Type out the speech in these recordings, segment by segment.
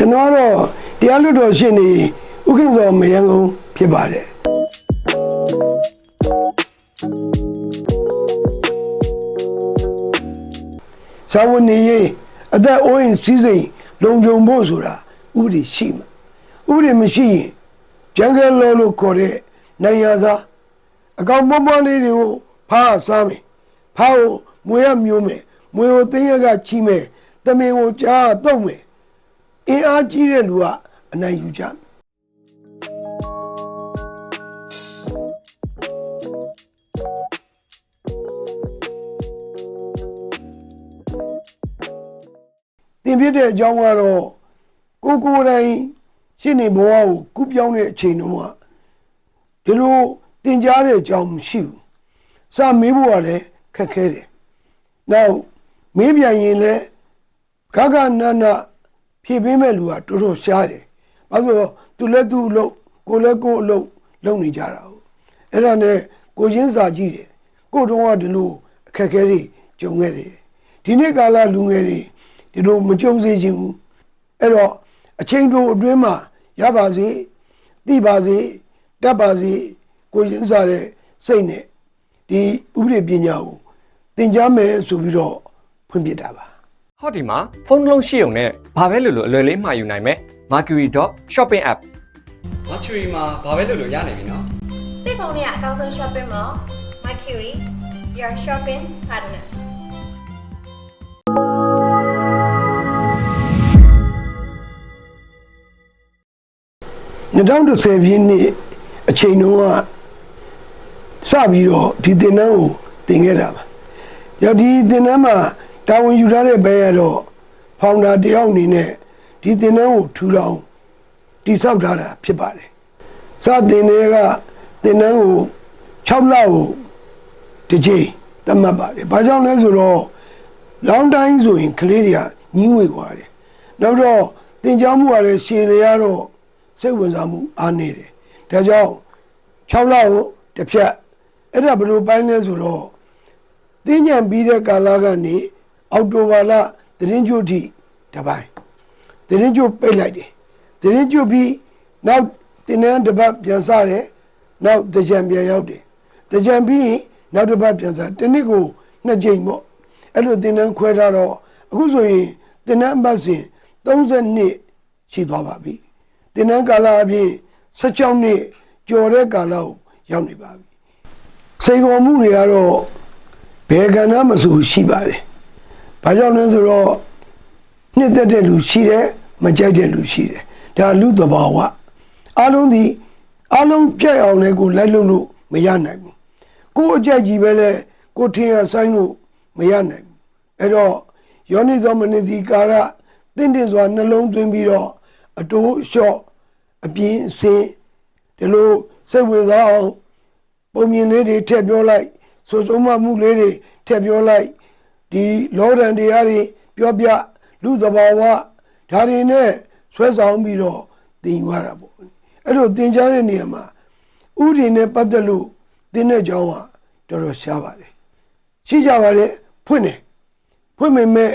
ကျွန်တော်ကတော့တရားလွတ်တော်ရှင်နေဥက္ကဋ္ဌစောမယံကုန်ဖြစ်ပါတယ်သာဝန်နေရေးအသက်အိုးအိမ်စီးစိမ်လုံခြုံဖို့ဆိုတာဥပဒေရှိမှာဥပဒေမရှိရင်ကြံကဲလောလို့ခေါ်တဲ့နိုင်ရသားအကောင်မွန်းမွန်းလေးတွေကိုဖားစားမယ်ဖားကိုမွေရမျိုးမယ်မွေကိုသိရကချီမယ်တမင်ကိုကြားတော့မယ် အင်အားကြီးတဲ့လူကအနိုင်ယူကြမယ်တင်ပြတဲ့အကြောင်းကတော့ကိုကိုယ်တိုင်ရှင်းနေဘဝကိုကူးပြောင်းတဲ့အချိန်တုန်းကဒီလိုတင်ကြားတဲ့အကြောင်းမရှိဘူး။စာမေးဖို့ကလည်းခက်ခဲတယ်။နောက်မေးပြန်ရင်လည်းခါခနန ဖြည့်ပေးမဲ့လူကတော်တော်ရှားတယ်။ဘာလို့လဲသူလည်းသူ့အလုပ်ကိုလည်းကိုယ့်အလုပ်လုပ်နေကြတာဟုတ်။အဲ့ဒါနဲ့ကိုချင်းစာကြည့်တယ်။ကို့တုန်းကဒီလိုအခက်အခဲတွေကြုံခဲ့တယ်။ဒီနေ့ကာလလူငယ်တွေဒီလိုမကြုံစေချင်ဘူး။အဲ့တော့အချိန်တိုအတွင်းမှာရပါစေသိပါစေတတ်ပါစေကိုချင်းစာတဲ့စိတ်နဲ့ဒီဥပဒေပညာကိုသင်ကြားမယ်ဆိုပြီးတော့ဖွင့်ပြတာပါ ဟောဒီမှာဖုန်းတစ်လုံးရှိုံနဲ့ဘာပဲလို့လို့အလွယ်လေးမှာယူနိုင်မယ် Mercury.shopping app Mercury မှာဘာပဲလို့လို့ရနိုင်ပြီနော်တိဖုန်းနဲ့အကောင်းဆုံး shopping mall Mercury your shopping partner 2010ပြည့်နှစ်အချိန်တုန်းကစပြီးတော့ဒီသင်တန်းကိုသင်ခဲ့တာပါ။ကြောင့်ဒီသင်တန်းမှာ တာဝန်ယူထားတဲ့ဘဲရတော့ဖောင်ဒါတယောက်အနေနဲ့ဒီသင်တန်းကိုထူထောင်တိဆောက်ထားတာဖြစ်ပါတယ်။စသင်တွေကသင်တန်းကို6လကိုတစ်ချိန်သတ်မှတ်ပါတယ်။ဘာကြောင့်လဲဆိုတော့လောင်းတိုင်းဆိုရင်ကလေးတွေကညှင်းဝေသွားတယ်။နောက်တော့သင်ကြားမှုကလည်းရှည်လေရတော့စိတ်ဝင်စားမှုအားနေတယ်။ဒါကြောင့်6လကိုတစ်ဖြတ်အဲ့ဒါဘယ်လိုပိုင်းလဲဆိုတော့တင်းညံပြီးတဲ့ကာလကနေ အောက်တိုဘာလသတင်းကြိုထိတစ်ပိုင်းသတင်းကြိုပိတ်လိုက်တယ်။သတင်းကြိုပြီးနောက်တင်းနန်းတစ်ပတ်ပြန်စားတယ်။နောက်တကြံပြန်ရောက်တယ်။တကြံပြီးရင်နောက်တစ်ပတ်ပြန်စားတစ်နှစ်ကိုနှစ်ကြိမ်ပေါ့။အဲ့လိုတင်းနန်းခွဲထားတော့အခုဆိုရင်တင်းနန်းအပတ်စဉ်30နှစ်ရှိသွားပါပြီ။တင်းနန်းကာလအပြင်16နှစ်ကျော်တဲ့ကာလကိုရောက်နေပါပြီ။စိန်ခေါ်မှုတွေကတော့ဘယ်ကဏ္ဍမဆိုရှိပါတယ်။ ဘာကြောင့်လဲဆိုတော့နှစ်သက်တဲ့လူရှိတယ်မကြိုက်တဲ့လူရှိတယ်။ဒါလူသဘာဝအလုံးဒီအလုံးပြတ်အောင်လည်းကိုလိုက်လို့လို့မရနိုင်ဘူး။ကိုယ်အကြိုက်ကြီးပဲလဲကိုယ်ထင်ရဆိုင်လို့မရနိုင်ဘူး။အဲ့တော့ယောနိသောမနတိကာရတင့်တယ်စွာနှလုံးသွင်းပြီးတော့အတိုးလျှော့အပြင်းအစင်းဒီလိုစိတ်ဝင်စားအောင်ပုံမြင်လေးတွေထည့်ပြောလိုက်ဆိုဆုံးမမှုလေးတွေထည့်ပြောလိုက် ဒီလောဒန်တရားတွေပြောပြလူသဘာဝဒါတွေနဲ့ဆွဲဆောင်ပြီးတော့သင်ယူရတာပေါ့အဲ့လိုသင်ကြားတဲ့နေရာမှာဥပဒေနဲ့ပတ်သက်လို့သင်တဲ့ကြောင်းကတော်တော်ရှားပါတယ်ရှိကြပါတယ်ဖွင့်တယ်ဖွင့်မိမဲ့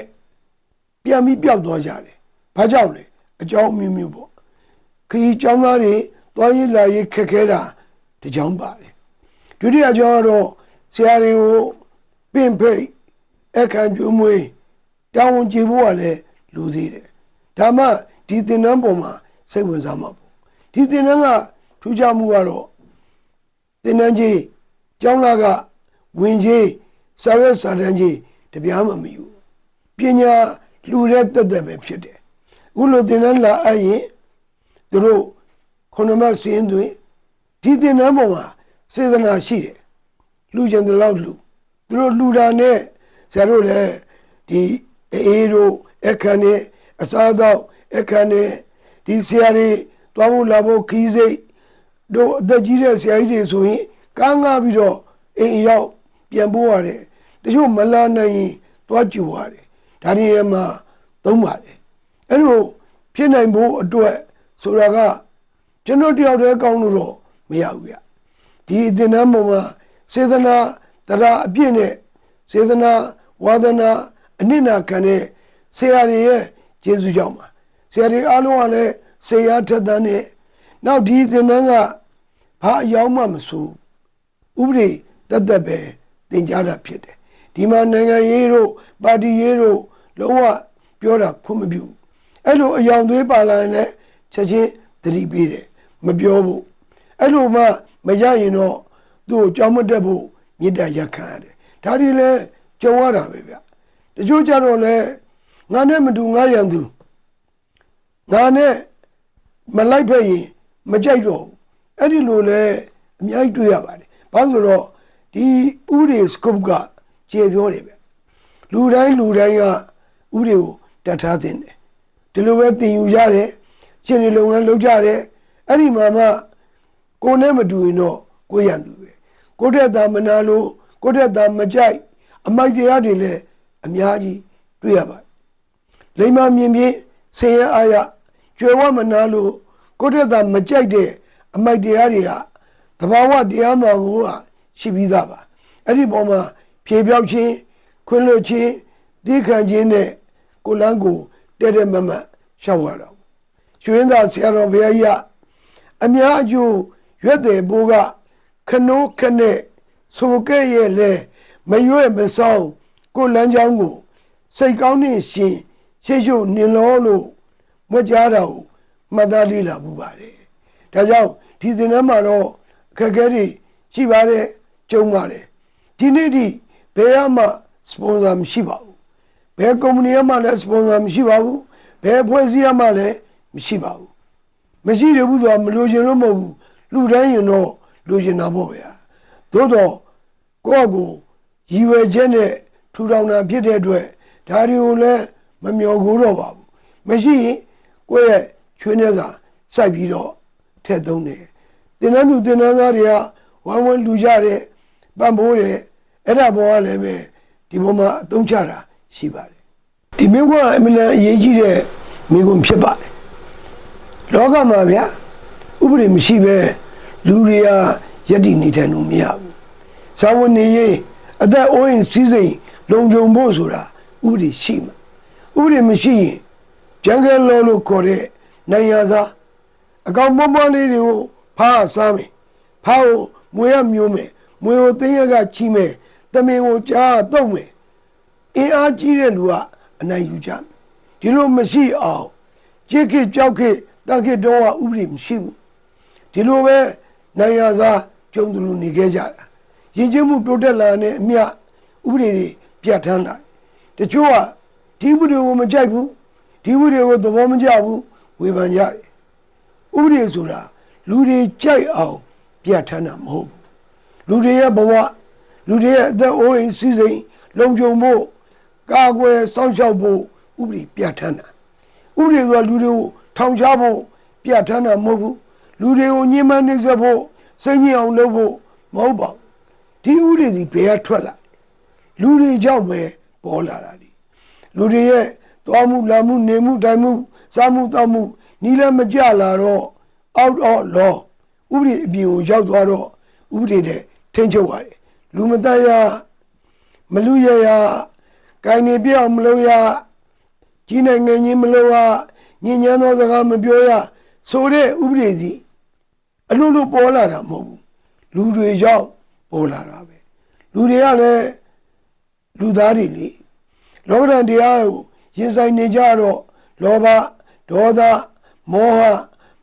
ပြန်ပြီးပျောက်သွားကြတယ်ဘာကြောင့်လဲအကြောင်းအမျိုးမျိုးပေါ့ခရီးကျောင်းသားတွေတွားရေးလာရေးခက်ခဲတာတကြောင်းပါတယ်ဒုတိယကြောင်းကတော့ဆရာတွေကိုပင့်ဖိတ် အခန့်ကျွေးမွေးတောင်းဝန်ကြည့်ဖို့ကလည်းလူသေးတယ်ဒါမှဒီသင်တန်းပေါ်မှာစိတ်ဝင်စားမှာပေါ့ဒီသင်တန်းကထူးခြားမှုကတော့သင်တန်းကြီးကျောင်းလာကဝင်ကြီးစာရွက်စာတမ်းကြီးတပြားမှမယူပညာလှူတဲ့တက်တက်ပဲဖြစ်တယ်အခုလိုသင်တန်းလာအပ်ရင်သူတို့ခုနမစင်းသွင်းဒီသင်တန်းပေါ်မှာစေတနာရှိတယ်လူကျင်တဲ့လောက်လူသူတို့လူတာနဲ့ဆ ရာတို့လည်းဒီအေးတို့အခန်းနဲ့အစားတော့အခန်းနဲ့ဒီဆရာတွေသွားဖို့လာဖို့ခီးစိတ်တို့အသက်ကြီးတဲ့ဆရာကြီးတွေဆိုရင်ကန်းကားပြီးတော့အိမ်ရောက်ပြန်ပို့ရတယ်တချို့မလာနိုင်ရင်သွားကြူရတယ်ဒါတွေမှာသုံးပါတယ်အဲ့လိုဖြစ်နိုင်ဖို့အတွက်ဆိုတာကကျွန်တော်တယောက်တည်းကောင်းလို့တော့မရဘူးဗျဒီအသင်တန်းပေါ်မှာစေတနာတရားအပြည့်နဲ့စေတနာ ဝါဒနာအနစ်နာခံတဲ့ဆရာတွေရဲ့ကျေးဇူးကြောင့်ပါဆဆရာတွေအားလုံးကလည်းစေရထက်သန်းနေနောက်ဒီသင်တန်းကဘာအယောင်းမှမဆိုဥပဒေတတ်တတ်ပဲသင်ကြားတာဖြစ်တယ်ဒီမှာနိုင်ငံရေးတို့ပါတီရေးတို့လုံးဝပြောတာခွင့်မပြုဘူးအဲ့လိုအယောင်သွေးပါလာရင်လည်းချက်ချင်းသတိပေးတယ်မပြောဘူးအဲ့လိုမှမရရင်တော့သူ့ကိုကြောင်းမတက်ဖို့မြစ်တာရက်ခံရတယ်ဒါတွေလည်း ကြုံရတာပဲဗျတချို့ကြတော့လဲငါနဲ့မတူငါရန်သူငါနဲ့မလိုက်ဖက်ရင်မကြိုက်တော့ဘူးအဲ့ဒီလိုလဲအများကြီးတွေ့ရပါတယ်ဘာလို့လဲဆိုတော့ဒီဥရိစကုပ်ကကျေပြောတယ်ဗျလူတိုင်းလူတိုင်းကဥရိကိုတတ်ထားတင်တယ်ဒီလိုပဲတင်ယူရတယ်ရှင်ဒီလုပ်ငန်းလုပ်ကြတယ်အဲ့ဒီမှာမှကိုယ်နဲ့မတူရင်တော့ကိုယ်ရန်သူပဲကိုယ့်တဲ့သားမနာလို့ကိုယ့်တဲ့သားမကြိုက် အမိုက်တရားတွေလည်းအများကြီးတွေ့ရပါတယ်လိမ္မာမြင်ပြင်းဆင်းရဲအားရကျွယ်ဝမနာလို့ကိုယ့်တဲ့သားမကြိုက်တဲ့အမိုက်တရားတွေကသဘာဝတရားမှန်ကိုကရှိပြီးသားပါအဲ့ဒီပုံမှာဖြေပြောက်ခြင်းခွင့်လွှတ်ခြင်းသိခံခြင်းနဲ့ကိုယ်လန်းကိုတဲ့တဲ့မမတ်ရှောက်ရတော့ရွှင်သာဆရာတော်ဘုရားကြီးကအများအကျိုးရွက်တယ်ဘိုးကခနိုးခနဲ့ဆိုခဲ့ရဲ့လဲ မရွဲ့မဆောင်ကိုယ်လန်းချောင်းကို စိတ်ကောင်းနဲ့ရှင်ရှေ့ရှုပ်နင်လောလို့မွက်ကြားတာကိုမှတ်သားလေးလာမှုပါတယ်ဒါကြောင့်ဒီသင်တန်းမှာတော့အခက်အခဲတွေရှိပါတယ်ကြုံပါတယ်ဒီနေ့ဒီဘယ်မှစပွန်ဆာမရှိပါဘူးဘယ်ကုမ္ပဏီမှလည်းစပွန်ဆာမရှိပါဘူးဘယ်အဖွဲ့အစည်းမှလည်းမရှိပါဘူးမရှိတယ်ဘူးဆိုတာမလို့ချင်လို့မဟုတ်ဘူးလူတိုင်းရင်တော့လူချင်တာပေါ့ဗျာသို့တော့ကိုယ့်အကို ရည်ရွယ်ချက်နဲ့ထူထောင်တာဖြစ်တဲ့အတွက်ဒါတွေကိုလည်းမမျောကိုတော့ပါဘူးမရှိရင်ကိုယ့်ရဲ့ချွေးနှဲစာစိုက်ပြီးတော့ထည့်သုံးတယ်တင်နန်းသူတင်နန်းသားတွေကဝမ်းဝမ်းလူကြတယ်ပံ့ပိုးတယ်အဲ့ဒါဘောကလည်းပဲဒီဘောမှာအသုံးချတာရှိပါတယ်ဒီမင်းကအမလန်အရေးကြီးတဲ့မိကွန်းဖြစ်ပါတယ်လောကမှာဗျာဥပဒေမရှိပဲလူတွေကယက်တည်နေထိုင်လို့မရဘူးဇာဝန်နေရေး အသက်အိုးရင်စီးစိမ်လုံခြုံဖို့ဆိုတာဥပဒေရှိမှာဥပဒေမရှိရင်ဂျန်ဂယ်လောလို့ခေါ်တဲ့နိုင်ရသားအကောင်မွန်းမွန်းလေးတွေကိုဖားစားမယ်ဖားကိုမွေရမျိုးမယ်မွေကိုသိရကချီမယ်တမင်ကိုကြားတော့မယ်အင်းအားကြီးတဲ့လူကအနိုင်ယူကြမယ်ဒီလိုမရှိအောင်ကြစ်ခစ်ကြောက်ခစ်တန်ခစ်တော့ဥပဒေမရှိဘူးဒီလိုပဲနိုင်ရသားကျုံသူလူနေခဲ့ကြတာ ယဉ်ကျေးမှုတိုးတက်လာတဲ့အမျှဥပဒေတွေပြဋ္ဌာန်းလာတချို့ကဒီဥပဒေကိုမကြိုက်ဘူးဒီဥပဒေကိုသဘောမကျဘူးဝေဖန်ကြတယ်ဥပဒေဆိုတာလူတွေကြိုက်အောင်ပြဋ္ဌာန်းတာမဟုတ်ဘူးလူတွေရဲ့ဘဝလူတွေရဲ့အသက်အိုးအိမ်စီးစိမ်လုံခြုံဖို့ကာကွယ်စောင့်ရှောက်ဖို့ဥပဒေပြဋ္ဌာန်းတာဥပဒေကလူတွေကိုထောင်ချဖို့ပြဋ္ဌာန်းတာမဟုတ်ဘူးလူတွေကိုညှဉ်းပန်းနှိပ်စက်ဖို့စိတ်ညစ်အောင်လုပ်ဖို့မဟုတ်ပါဘူး ဒီဥပဒေဒီဘယ်ကထွက်လာလူတွေကြောင့်ပဲပေါ်လာတာဒီလူတွေရဲ့သွားမှုလာမှုနေမှုတိုင်းမှုစားမှုတောက်မှုနီးလည်းမကြလာတော့ out of law ဥပဒေအပြင်ကိုရောက်သွားတော့ဥပဒေနဲ့ထိန်းချုပ်ရတယ်လူမတတ်ရမလူရရကိုင်းနေပြအောင်မလုပ်ရကြီးနိုင်ငံကြီးမလုပ်ရညဉ့်ညမ်းသောစကားမပြောရဆိုတဲ့ဥပဒေစီအလိုလိုပေါ်လာတာမဟုတ်ဘူးလူတွေရောက် ပေါ်လာတာပဲလူတွေကလည်းလူသားတွေလေလောကဓာတ်တရားကိုရင်ဆိုင်နေကြတော့လောဘဒေါသမောဟ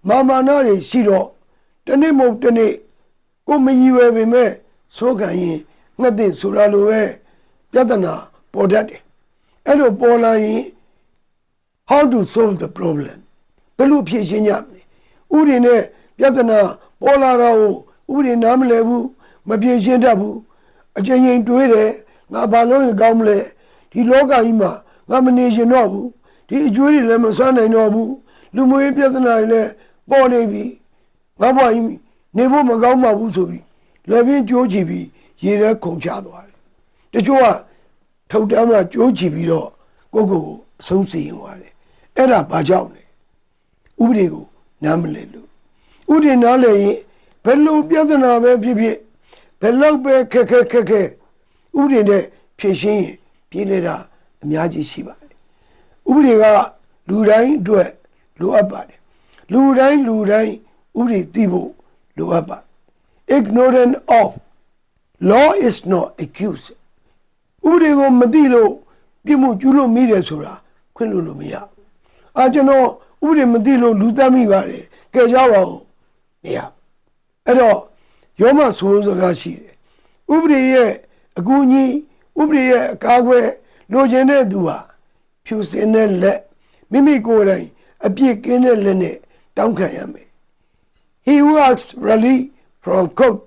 မာမာနတွေရှိတော့တနေ့မဟုတ်တနေ့ကိုမရည်ဝယ်ပေမဲ့ဆိုးခံရင်ငှက်တဲ့ဆိုတာလိုပဲပြဿနာပေါ်တတ်တယ်အဲ့လိုပေါ်လာရင် how to solve the problem ဘယ်လိုဖြေရှင်းကြမလဲဥပဒေနဲ့ပြဿနာပေါ်လာတော့ဥပဒေနားမလည်ဘူး မဖြေရှင်းတတ်ဘူးအချိန်ချင်းတွေးတယ်ငါဘာလို့ရင်ကောင်းမလဲဒီလောကကြီးမှာငါမနေရှင်တော့ဘူးဒီအကျွေးတွေလည်းမစွမ်းနိုင်တော့ဘူးလူမျိုးရေးပြဿနာတွေလည်းပေါ်နေပြီငါဘွားကြီးနေဖို့မကောင်းပါဘူးဆိုပြီးလည်းပြင်းကြိုးချပြီးရေထဲခုန်ချသွားတယ်တချို့ကထုတ်တမ်းမှာကြိုးချပြီးတော့ကိုယ့်ကိုယ်ကိုအဆုံးစီရင်သွားတယ်အဲ့ဒါဘာကြောင့်လဲဥပဒေကိုနားမလည်လို့ဥပဒေနားလည်ရင်ဘယ်လိုပြဿနာပဲဖြစ်ဖြစ် ဘယ်လောက်ပဲခက်ခက်ခက်ခက်ဥပဒေနဲ့ဖြေရှင်းရင်ပြည်နေတာအများကြီးရှိပါတယ်ဥပဒေကလူတိုင်းအတွက်လိုအပ်ပါတယ်လူတိုင်းလူတိုင်းဥပဒေသိဖို့လိုအပ်ပါ ignorant of law is not excuse ဥပဒေကိုမသိလို့ပြစ်မှုကျူးလို့မိတယ်ဆိုတာခွင့်လို့လို့မရဘူးအာကျွန်တော်ဥပဒေမသိလို့လူသတ်မိပါတယ်ကဲကြပါဦးမရဘူးအဲ့တော့ ယောမဆိုးစကားရှိတယ်ဥပဒေရဲ့အကူအညီဥပဒေရဲ့အကာအကွယ်လိုချင်တဲ့သူဟာဖြူစင်တဲ့လက်မိမိကိုယ်တိုင်အပြစ်ကင်းတဲ့လက်နဲ့တောင်းခံရမယ် He who asks relief from court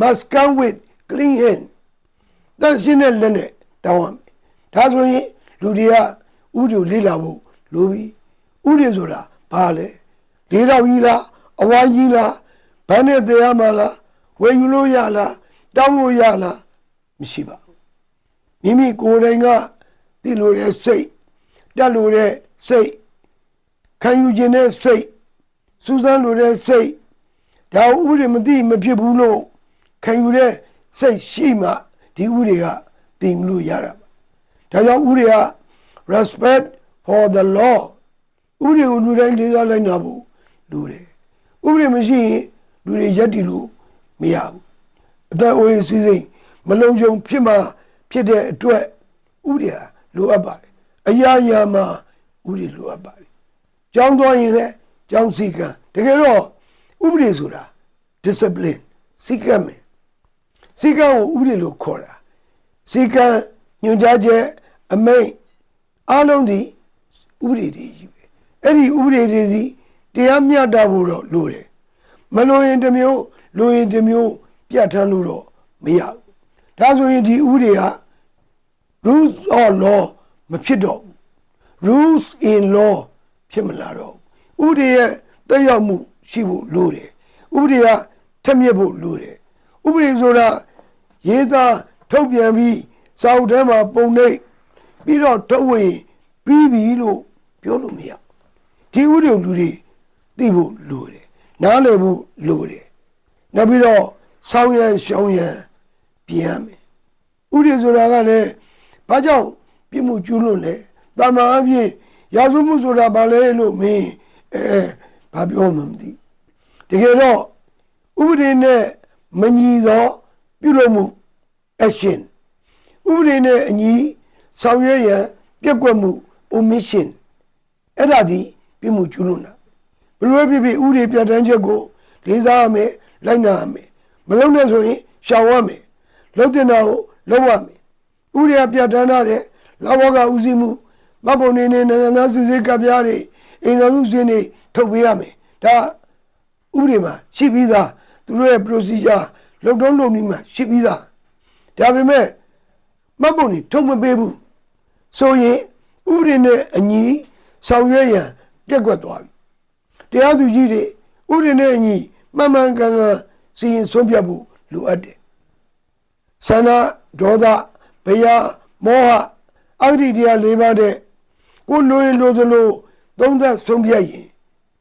must come with clean hand တန်ရှင်းတဲ့လက်နဲ့တောင်းရမယ်ဒါဆိုရင်လူတွေကဥဒိုလေ့လာဖို့လိုပြီဥဒိဆိုတာဘာလဲလေးတော့ကြီးလားအဝိုင်းကြီးလားဘယ်နဲ့တရားမှလား ဝယ်ယူလို့ရလားတောင်းလို့ရလားမရှိပါဘူးမိမိကိုယ်တိုင်ကသိလို့တဲ့စိတ်တက်လို့တဲ့စိတ်ခံယူခြင်းတဲ့စိတ်စူးစမ်းလို့တဲ့စိတ်ဒါဥပဒေမသိမဖြစ်ဘူးလို့ခံယူတဲ့စိတ်ရှိမှဒီဥပဒေကသိမလို့ရတာပါဒါကြောင့်ဥပဒေက respect for the law ဥပဒေကိုလူတိုင်းလေးစားလိုက်နာဖို့လူတယ်ဥပဒေမရှိရင်လူတွေရက်တည်လို့ မရဘူးအသက်အိုးရေးစီးစိမ်မလုံခြုံဖြစ်မှဖြစ်တဲ့အတွက်ဥပဒေဟာလိုအပ်ပါတယ်အရာရာမှာဥပဒေလိုအပ်ပါတယ်ကြောင်းသွားရင်လည်းကြောင်းစည်းကမ်းတကယ်တော့ဥပဒေဆိုတာ discipline စည်းကမ်းမယ်စည်းကမ်းကိုဥပဒေလို့ခေါ်တာစည်းကမ်းညွှန်ကြားချက်အမိန့်အားလုံးဒီဥပဒေတွေကြီးပဲအဲ့ဒီဥပဒေတွေစီတရားမျှတဖို့တော့လိုတယ်မလိုရင်တစ်မျိုး လိုရင်တစ်မျိုးပြတ်ထန်းလို့တော့မရဘူးဒါဆိုရင်ဒီဥပဒေဟာ rules of law မဖြစ်တော့ဘူး rules in law ဖြစ်မလာတော့ဘူးဥပဒေရဲ့တက်ရောက်မှုရှိဖို့လိုတယ်ဥပဒေကထက်မြက်ဖို့လိုတယ်ဥပဒေဆိုတာရေးသားထုတ်ပြန်ပြီးစာအုပ်ထဲမှာပုံနှိပ်ပြီးတော့ထုတ်ဝေပြီးပြီလို့ပြောလို့မရဘူးဒီဥပဒေကိုလူတွေသိဖို့လိုတယ်နားလည်ဖို့လိုတယ် နောက်ပြီးတော့ဆောင်းရန်ရှောင်းရန်ပြင်ရမယ်ဥပဒေဆိုတာကလည်းဘာကြောင့်ပြစ်မှုကျူးလွန်လဲတာမန်အဖြစ်ရာဇဝမှုဆိုတာဘာလဲလို့မင်းအဲဘာပြောမှမသိတကယ်တော့ဥပဒေနဲ့မညီသောပြုလုပ်မှု action ဥပဒေနဲ့အညီဆောင်ရွက်ရန်ပြက်ကွက်မှု omission အဲ့ဒါဒီပြမှုကျူးလွန်တာဘယ်လိုဖြစ်ဖြစ်ဥပဒေပြဋ္ဌာန်းချက်ကိုလေးစားရမယ် လိုက်နာရမယ်မလုပ်နဲ့ဆိုရင်ရှောင်ရမယ်လုပ်တဲ့တာကိုလုပ်ရမယ်ဥပဒေကပြဋ္ဌာန်းထားတဲ့လာဘောကဥစည်းမှုမတ်ပုံနေနေနိုင်ငံသားစစ်စစ်ကပ်ပြားတွေအိမ်တော်စုစင်းတွေထုတ်ပေးရမယ်ဒါဥပဒေမှာရှိပြီးသားသူတို့ရဲ့ procedure လုံတုံးလုံနည်းမှာရှိပြီးသားဒါပေမဲ့မှတ်ပုံနေထုတ်မပေးဘူးဆိုရင်ဥပဒေနဲ့အညီဆောင်ရွက်ရန်ပြက်ကွက်သွားပြီတရားသူကြီးတွေဥပဒေနဲ့အညီ မှန်မှန်ကန်ကန်စီရင်ဆုံးဖြတ်ဖို့လိုအပ်တယ်ဆန္ဒဒေါသဘယမောဟအဂတိတရား၄ပါးတဲ့ကိုလိုရင်လိုသလိုသုံးသက်ဆုံးဖြတ်ရင်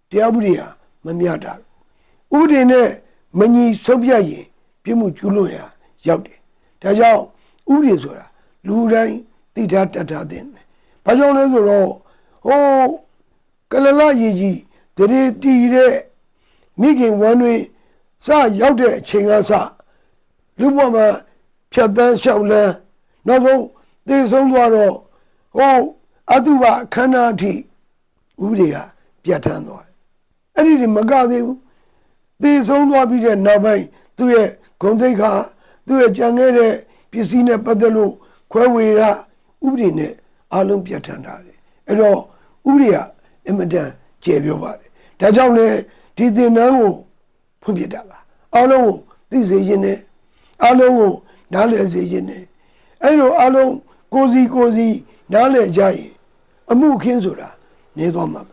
တရားမှုတွေဟာမမျှတာဘူးဥပဒေနဲ့မညီဆုံးဖြတ်ရင်ပြစ်မှုကျူးလွန်ရာရောက်တယ်ဒါကြောင့်ဥပဒေဆိုတာလူတိုင်းသိထားတတ်ထားတဲ့ဘာကြောင့်လဲဆိုတော့ဟိုကလလရေကြီးတရေတီတဲ့ မိခင်ဝမ်းတွေစရောက်တဲ့အချိန်ကစလူ့ဘဝမှာဖြတ်တန်းလျှောက်လန်းနောက်ဆုံးသိဆုံးသွားတော့ဟိုအတုပအခမ်းအနားအထိဥပဒေကပြဋ္ဌာန်းသွားတယ်အဲ့ဒီဒီမကသေးဘူးသိဆုံးသွားပြီးတဲ့နောက်ပိုင်းသူ့ရဲ့ဂုံသိက္ခာသူ့ရဲ့ကြံခဲ့တဲ့ပစ္စည်းနဲ့ပတ်သက်လို့ခွဲဝေတာဥပဒေနဲ့အလုံးပြဋ္ဌာန်းထားတယ်အဲ့တော့ဥပဒေကအင်မတန်ကျေပြောပါတယ်ဒါကြောင့်လေ ဒီသင်္นานကိုဖွင့်ပြတာပါအလုံးကိုသိစေခြင်းနဲ့အလုံးကိုနားလည်စေခြင်းနဲ့အဲ့လိုအလုံးကိုစီကိုစီနားလည်ကြရင်အမှုခင်းဆိုတာနေသွားမှာပါ ါ